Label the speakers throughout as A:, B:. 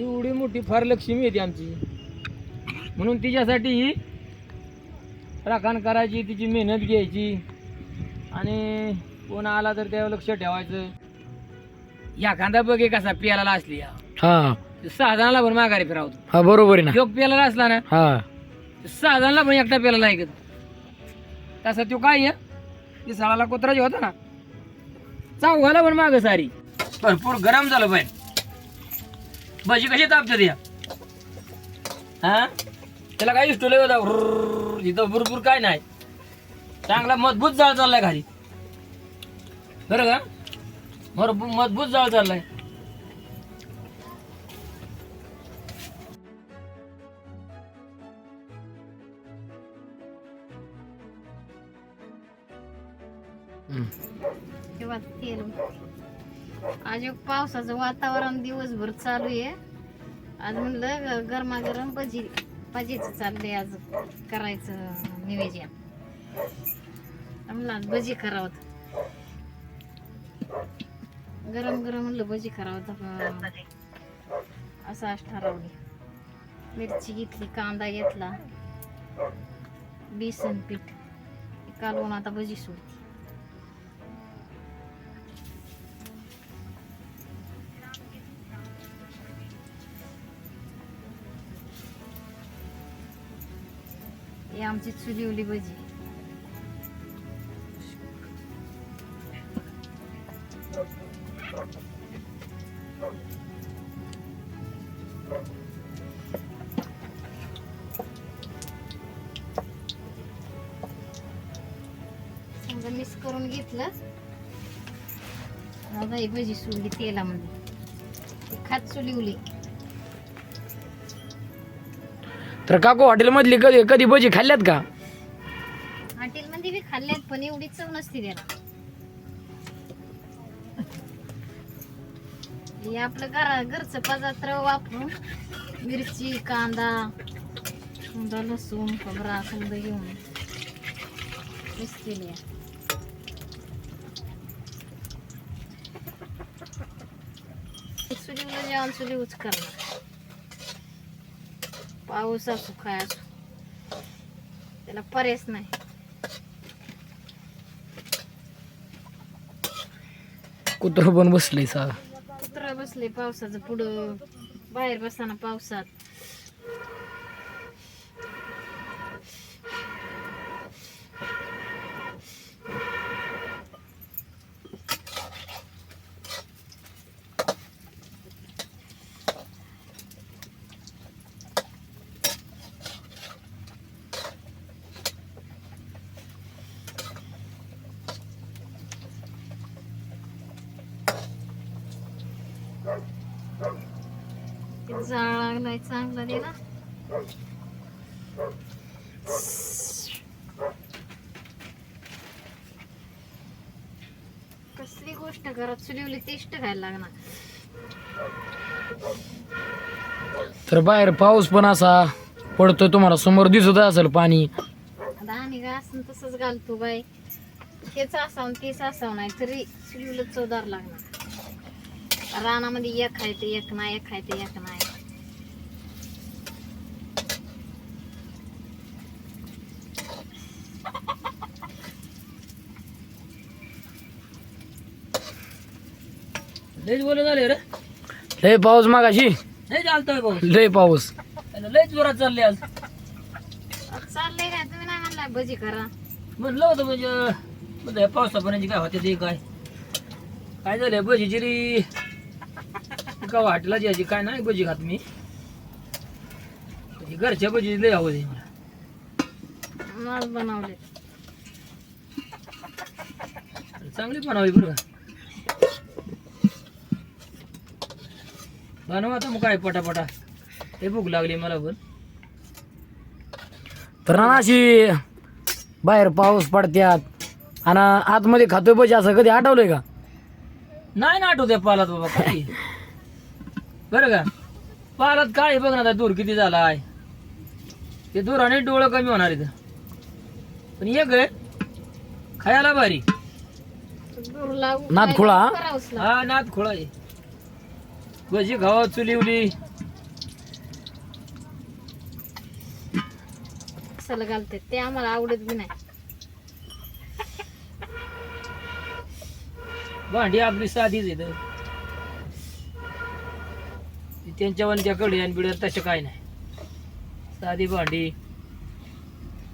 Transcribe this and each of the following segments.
A: एवढी मोठी फार लक्ष्मी येते आमची. म्हणून तिच्यासाठी ही राखण करायची तिची मेहनत घ्यायची. आणि कोण आला तर त्यावर लक्ष ठेवायचं. या कांदा बघे कसा पियाला असली
B: हा.
A: सहा जणाला पण माघारी फिरावतो.
B: हा बरोबर आहे ना.
A: योग पियाला असला ना
B: हा.
A: सहा पण एकटा प्याला ऐकत. तसा तो काय आहे? ते साळाला कोत्रा जे होता ना चौघाला पण माग सारी. भरपूर गरम झालं पाहिजे भजी कशी तापतात या हा? त्याला काय इष्टले होता? इथं भरपूर काय नाही. चांगला मजबूत जाळ चाललाय खाली. बरं का? भरपूर मजबूत जाळ चाललाय.
C: तेव्हा तेल. आज एक पावसाचं वातावरण दिवसभर चालू आहे. आज म्हणलं ग- गरमागरम भजी भजीचं चाललंय आज करायचं निवेदन. म्हणलं आज भजी करावं. गरम गरम म्हणलं भजी करावं तर असं आज ठरवली मिरची घेतली कांदा घेतला बेसन पीठ. कालवून आता भजी सोडली ही आमची चुलीवली भजी. समजा मिक्स करून घेतलं. आता भजी सोडली तेलामध्ये. खात चुलीवली.
B: तर काकू हॉटेलमधली कधी कधी भजी खाल्ल्यात का?
C: हॉटेलमध्ये बी खाल्ल्यात पण एवढी चव नसते त्याला हे आपलं घरा घरचं पदार्थ वापरून मिरची कांदा समजा लसूण खोबरा समजा घेऊन मिक्स केली चुलीवर जेवण चुली उच करणार पाऊस असो काय असो त्याला पर्यायच नाही.
B: कुत्र पण बसलंय सा.
C: कुत्रा बसले पावसाचं पुढं. बाहेर बसताना पावसात. जाळ लागलाय चांगला दे ना. कसली गोष्ट घरात चुलीवली टेस्ट खायला लागणार.
B: तर बाहेर पाऊस पण असा पडतोय तुम्हाला समोर दिसत असेल पाणी.
C: आता आणि काय असं तसंच घालतो बाई. तेच असावं तेच असावं नाही तरी चुलीवलं चवदार लागणार. रानामध्ये एक ते एक नाही एक ते एक नाही.
A: लयच बोल झाले रे.
B: लय पाऊस मागाशी.
A: लय चालतोय भाऊ
B: लय पाऊस.
A: लय जोरात चालले आज.
C: चाललंय काय? तुम्ही नाही म्हणलाय भजी करा.
A: म्हणलं होतं म्हणजे म्हणजे पावसापर्यंत काय होते ते काय? काय झालं भजी जिरी का वाटला ज्याची काय नाही भजी खात मी. घरच्या भजी लय आहे मला.
C: माल बनवले.
A: चांगली बनवावी बरं का? बनवा आता मग काय पटापटा? हे भूक लागली मला पण.
B: तर ना अशी बाहेर पाऊस पडत्यात आणि आतमध्ये खातोय भजी असं कधी आठवलंय का?
A: नाही ना आठवते पालात बाबा काय बरं का? पालात काय आहे बघ ना आता दूर किती झाला आहे ते दुराने डोळं कमी होणार इथं. पण एक आहे खायला भारी.
C: दूर लागू
B: नादखुळा, हा?
A: हा नात खोळा आहे. भजी खावा उली
C: मसाला घालते ते आम्हाला आवडत बी नाही.
A: भांडी आपली साधीच आहेत. त्यांच्या वनच्या कडी आणि बिड्या तसे काय नाही. साधी भांडी.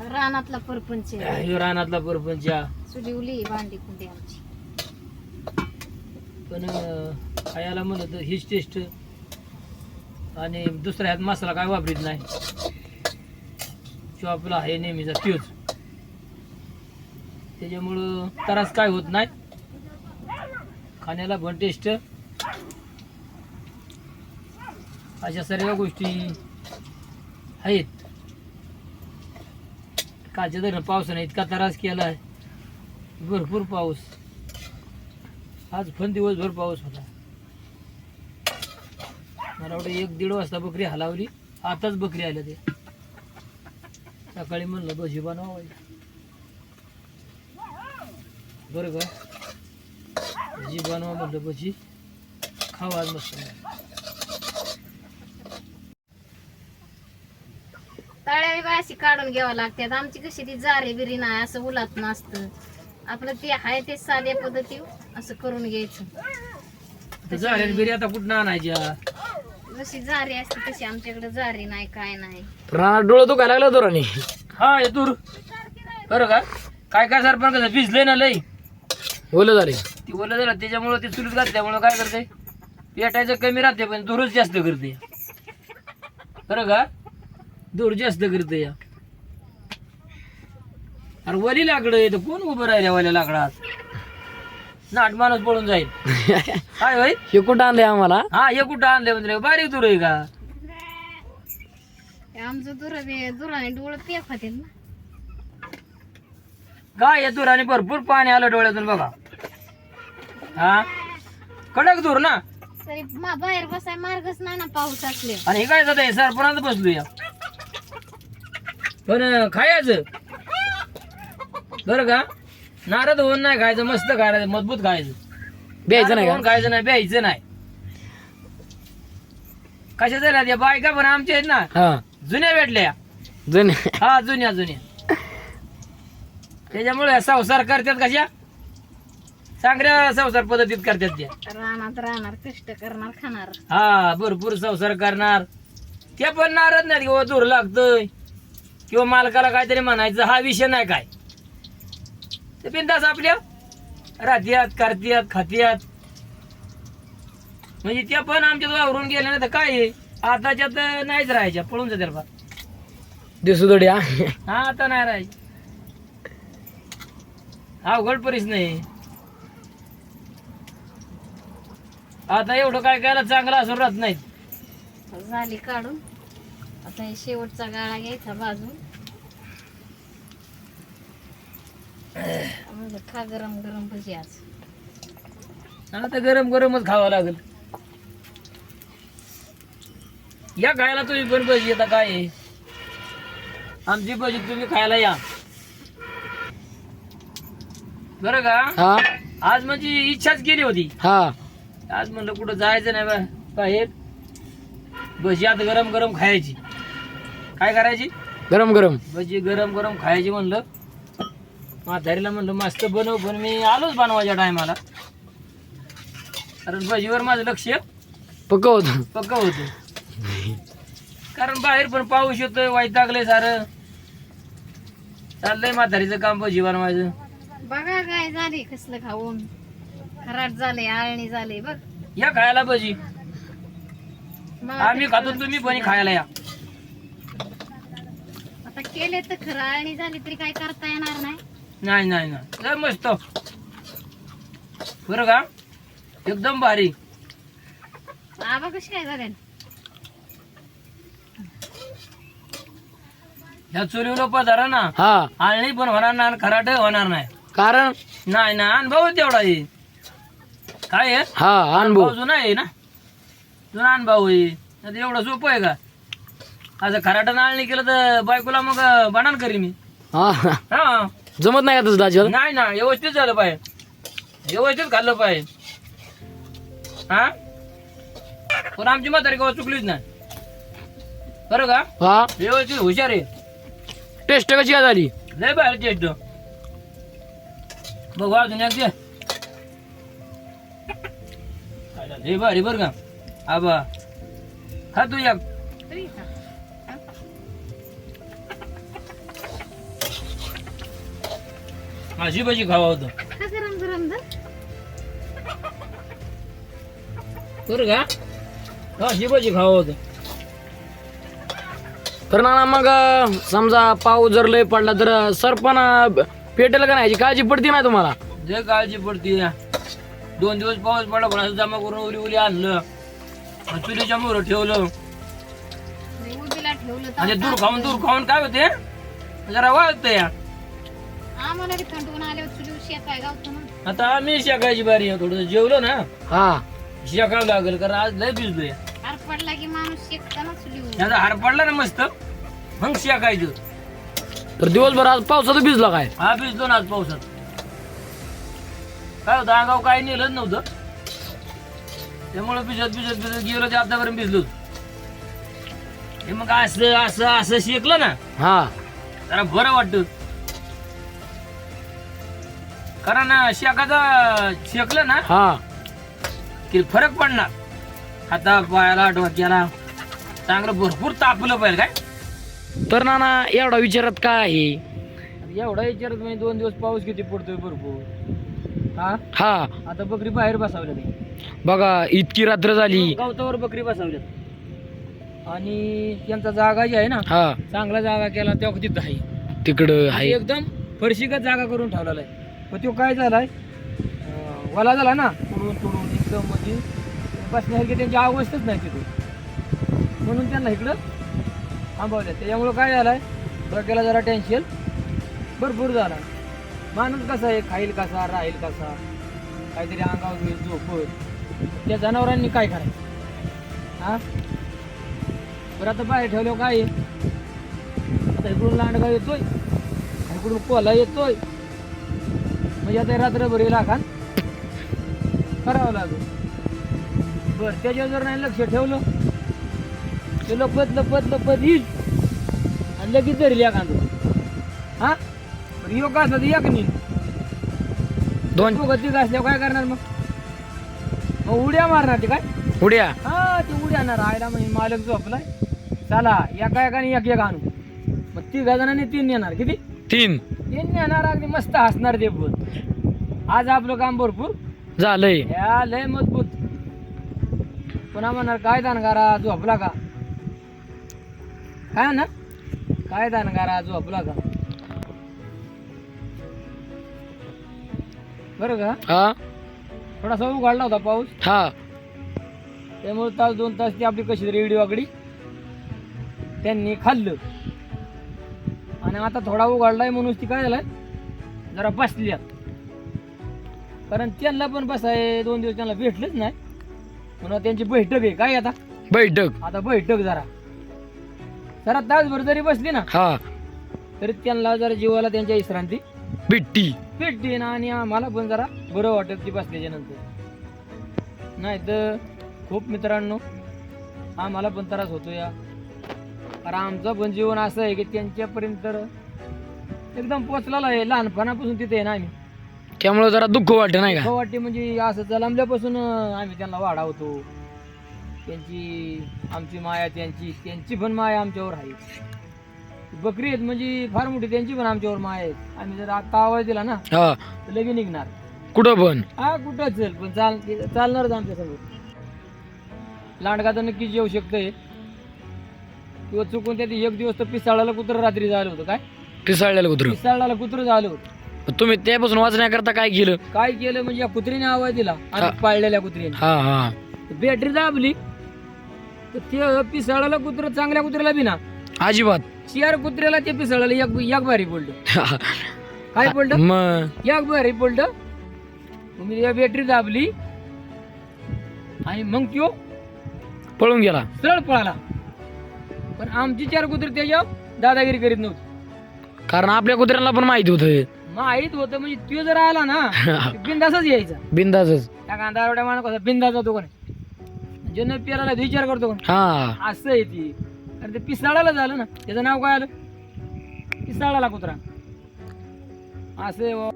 C: रानातला परपंच आहे.
A: रानातला परपंच.
C: चुली उली भांडी कुठे आमची.
A: पण खायला म्हणलं तर हीच टेस्ट आणि दुसऱ्या ह्यात मसाला काय वापरीत नाही. जो आपला आहे नेहमीचा त्योच त्याच्यामुळं त्रास काय होत नाही. खाण्याला पण टेस्ट अशा सर्व गोष्टी आहेत. काच्या धरण पावसाने इतका त्रास केला आहे भरपूर पाऊस. आज पण दिवसभर पाऊस होता. मला वाटतं एक दीड वाजता बकरी हलावली आताच बकरी आल्या ते. सकाळी म्हणलं भजी बनवा बरं का? भजी बनवा म्हणलं भजी खावा आज मस्त.
C: तळ्यावी अशी काढून घ्यावं लागतात. आमची कशी ती जारे बिरी नाही असं उलात नसतं आपलं ते आहे ते साध्या पद्धती असं करून घ्यायचं.
A: तर झाल्या बिरी आता कुठं आणायच्या?
C: जशी जारी असते तशी आमच्याकडे जारी नाही काय नाही.
B: डोळं दुखायला लागलं दोराने
A: हा येतूर बरं का? काय काय सरपंच कसं भिजलंय ना लई.
B: ओलं झाले.
A: ती ओलं झालं त्याच्यामुळं ते चुलीत घातल्यामुळं काय करते? पेटायचं कमी राहते पण दूरच जास्त करते. बरं का? दूर जास्त करते. या अरे वली लाकडं आहे तर कोण उभं राहिल्या वाल्या लाकडात? नाट माणूस पळून जाईल. काय होय?
B: हे कुठं आणलंय आम्हाला?
A: हा हे कुठं आणले म्हणजे? बारीक दूर आहे का?
C: आमचं दुरा दुराने डोळं पेक होते ना.
A: काय या दूर आणि भरपूर पाणी आलं डोळ्यातून बघा. हा? कडक दूर ना?
C: तरी मा- बाहेर बसाय मार्गच नाही ना पाऊस असले.
A: आणि हे काय जात सरपणात बसलो या पण अं, खायचं? बरं का? नारद होऊन नाही खायचं मस्त खायचं मजबूत खायचं.
B: द्यायचं नाही
A: नारद होऊन खायचं नाही प्यायचं नाही. कशा झाल्या त्या बायका पण आमच्या आहेत ना?
B: हा.
A: जुन्या भेटल्या.
B: जुने
A: हा जुन्या जुन्या. त्याच्यामुळे संसार करतात कशा? चांगल्या संसार पद्धतीत करतात त्या.
C: रानात राहणार कष्ट करणार खाणार.
A: हा भरपूर संसार करणार. ते पण नाराज नाहीत किंवा दूर लागतंय. किंवा मालकाला काहीतरी म्हणायचं हा विषय नाही काय. ते बिंदास आपल्या. राहत्यात करत्यात खात्यात. म्हणजे त्या पण आमच्यात वावरून गेल्या नाही तर काय आहे? आताच्यात नाहीच राहायच्या पळून जातील बा.
B: दिसू थोडी हा?
A: हा आता नाही राहायची. अवघड परिस नाही. आता एवढं काय करायला चांगलं असं राहत नाहीत.
C: झाली काढून. आता हे शेवटचा गाळा घ्यायचा बाजून. म्हणलं खा गरम गरम भजी आज.
A: आता गरम गरमच खावं लागेल. या खायला तुम्ही पण भजी आता काय आहे? आमची भजी तुम्ही खायला या. बरं का?
B: हा.
A: आज म्हणजे इच्छाच केली होती.
B: हा.
A: आज म्हणलं कुठं जायचं नाही बा बाहेर. भजी आता गरम गरम खायची. काय करायची?
B: गरम गरम.
A: भजी गरम गरम खायची म्हणलं. म्हातारीला म्हणलं मस्त बनव पण मी आलोच बनवायच्या टायमाला. कारण भजीवर माझं लक्ष
B: पक्क होत.
A: पक्क होतं. कारण बाहेर पण पाऊस येतोय वैतागलंय सारं. चाललंय म्हातारीचं काम भजी बनवायचं
C: बघा काय झाली कसलं खाऊन. खराट झाले आळणी झाले बघ.
A: या खायला भजी.
C: मग
A: आम्ही खातो तुम्ही पण खायला या.
C: आता केले तर खरं आळणी झाली तरी काय करता येणार नाही.
A: नाही नाही नाही. लय मस्त. बरं का? एकदम भारी.
C: आबा कशी काय झाले
A: ह्या चुलीवर पधारा ना.
B: हा.
A: आळणी पण होणार नाही आणि खराट होणार नाही.
B: कारण?
A: नाही ना अनुभव तेवढा आहे. काय आहे
B: हा अनुभव.
A: अनुभव जुना आहे ना? जुना अनुभव आहे. आता एवढं सोपं आहे का? असं खराटा नाळणी केलं तर बायकोला मग बनान करी मी.
B: हा.
A: हा.
B: जमत नाही का दाजी
A: नाही ना व्यवस्थित झालं पाहिजे. व्यवस्थित खाल्लं पाहिजे. हा? पण आमची म्हातारी केव्हा चुकलीच नाही. बरं का?
B: हा?
A: व्यवस्थित हुशार आहे.
B: टेस्ट कशी काय झाली?
A: लय बाहेर टेस्ट बघू अजून एक दे. लय भारी बर का? आबा. खा तू एक
C: तरी?
A: अशी भाजी खावा होतं.
C: गरम गरम
A: बरं का अशी भाजी खावा होतं.
B: तर ना मग समजा पाऊस जर लय पडला तर सरपण पेटेल का नाही? याची काळजी पडते ना तुम्हाला?
A: लय काळजी पडते. दोन दिवस पाऊस पडला कोणाचं जमा करून उली उली आणलं. आणि चुलीच्या मोर ठेवलं.
C: तर
A: आणि दूर खाऊन दूर खाऊन काय होते? जरा वाळत या
C: आम्हाला बी थंडून आल्यावर चुलीवर शेकाय गावतो ना
A: आता आम्ही शेकायची बारी आहे थोडं. जेवलो ना?
B: हा.
A: शेकावं लागेल कारण आज लय भिजलोय.
C: हार पडला की माणूस शेकता ना चुलीवर
A: याचा हार पडला ना मस्त? मग शेकायचं.
B: तर दिवसभर आज पावसात भिजला काय?
A: हा भिजलो ना आज पावसात. काय होतं अंगाव काही नेलंच नव्हतं. त्यामुळं भिजत भिजत भिजत गेलो ते आतापर्यंत भिजलो. हे मग असं असं असं शेकलं ना
B: हा.
A: जरा बरं वाटत. कारण शेकाचा शेकलं ना
B: हा.
A: की फरक पडणार. हाता पायाला डोक्याला. चांगलं भरपूर तापलं पाहिजे काय?
B: तर ना एवढा विचारात काय आहे?
A: एवढा विचारत म्हणजे दोन दिवस पाऊस किती पडतोय भरपूर. हा?
B: हा.
A: आता बकरी बाहेर बसावल्या नाही
B: बघा इतकी रात्र झाली.
A: गवतावर बकरी बसावल्यात. आणि त्यांचा जागा जी आहे ना
B: हा.
A: चांगला जागा केला तेव्हा तिथं आहे.
B: तिकडं आहे.
A: एकदम फरशीगत जागा करून ठेवलेला आहे. पण तो काय झालाय? आहे वला झाला ना? तुडून तुडून एकदम म्हणजे बसण्यासारखी त्यांची अवस्थाच नाही तिथे. म्हणून त्यांना इकडं थांबवलं त्याच्यामुळं काय झालंय? डोक्याला जरा टेन्शन भरपूर झाला. माणूस कसा आहे? खाईल कसा राहील कसा? काहीतरी अंगावर होईल झोपत त्या जनावरांनी काय करायचं? हा? बरं आता बाहेर ठेवल्यावर काय आहे? आता इकडून लांडगा येतोय. इकडून कोला येतोय. म्हणजे आता रात्रभर येईल खान करावं लागेल. बर त्याच्यावर जर नाही लक्ष ठेवलं ते लपत लपत लपत येईल. आणि लगेच धरेल कांदो हा? पण योग असला तर एक नाही.
B: दोन.
A: गती असल्यावर काय करणार मग? मग उड्या मारणार ते काय?
B: उड्या.
A: हा ते उड्या ना राहायला म्हणजे मालक झोपलाय. चला एका एकाने एक एक आणू. मग तिघा जणांनी तीन येणार किती?
B: तीन.
A: तीन नेणार अगदी मस्त हसणार ते पण. आज आपलं काम भरपूर.
B: झालंय.
A: ह्या लय मजबूत. पुन्हा म्हणणार काय दानगारा झोपला का? काय ना काय दानगारा झोपला का? बरं का?
B: हा.
A: थोडासा उघडला होता पाऊस.
B: हा.
A: त्यामुळे तास दोन तास ती आपली कशी तरी इडी वाकडी. त्यांनी खाल्लं. आणि आता थोडा उघडलाय म्हणून ती काय झालाय जरा बसल्या. कारण त्यांना पण बसाय दोन दिवस त्यांना भेटलंच नाही. म्हणून त्यांची बैठक आहे. काय आता?
B: बैठक.
A: आता बैठक जरा. जरा तासभर जरी बसली ना
B: हा.
A: तरी त्यांना जरा जीवाला त्यांच्या विश्रांती.
B: बिट्टी
A: भेटते ना आणि आम्हाला पण जरा बरं वाटत ती बसल्याच्या नंतर. नाही तर खूप मित्रांनो आम्हाला पण त्रास होतो या कारण आमचं पण जीवन असं आहे की त्यांच्यापर्यंत तर एकदम पोचलेलं आहे. लहानपणापासून तिथे आहे ना आम्ही.
B: त्यामुळे जरा दुःख वाटत नाही का?
A: वाटते म्हणजे असं जलमल्यापासून आम्ही त्यांना वाढवतो. त्यांची आमची माया त्यांची त्यांची पण माया आमच्यावर आहे. बकरी आहेत म्हणजे फार मोठी त्यांची पण आमच्यावर माया आहेत. आम्ही जर आता आवाज दिला ना
B: हा.
A: तर लगे निघणार.
B: कुठं पण?
A: हा कुठं चल पण चाल चालणारच आमच्यासमोर. लांडगा तर नक्कीच येऊ शकतंय. किंवा चुकून त्यात एक दिवस तर पिसाळाला कुत्र रात्री झालं होतं काय?
B: पिसाळलेलं कुत्र.
A: पिसाळाला कुत्र झालं होतं.
B: तुम्ही त्यापासून वाचण्याकरता काय केलं?
A: काय केलं म्हणजे या कुत्रीने आवाज दिला.
B: हा.
A: आम्ही पाळलेल्या कुत्रीने.
B: हा हा.
A: बॅटरी दाबली. तर ते पिसाळाला कुत्र चांगल्या कुत्र्याला बी ना.
B: अजिबात.
A: चार कुत्र्याला ते पिसाळाला. एक एक भारी पडलं. काय पडलं?
B: मग
A: एक भारी पडलं. तुम्ही या बॅटरी दाबली. आणि मग त्यो
B: पळून गेला.
A: सरळ पळाला. पण आमची चार कुत्री त्याच्यावर दादागिरी करीत नव्हती.
B: कारण आपल्या कुत्र्यांना पण माहिती होत.
A: माहीत होतं म्हणजे तो जर आला ना बिंदासच यायचा.
B: बिंदाच
A: त्या कांदा माणूस कसा बिंदास जातो कोण. ज्यांना पेराला विचार करतो कोण.
B: हा.
A: असं आहे ती. अरे ते पिसाळाला झालं ना त्याचं नाव काय आलं? की साळाला कुत्रा. असं आहे बुवा.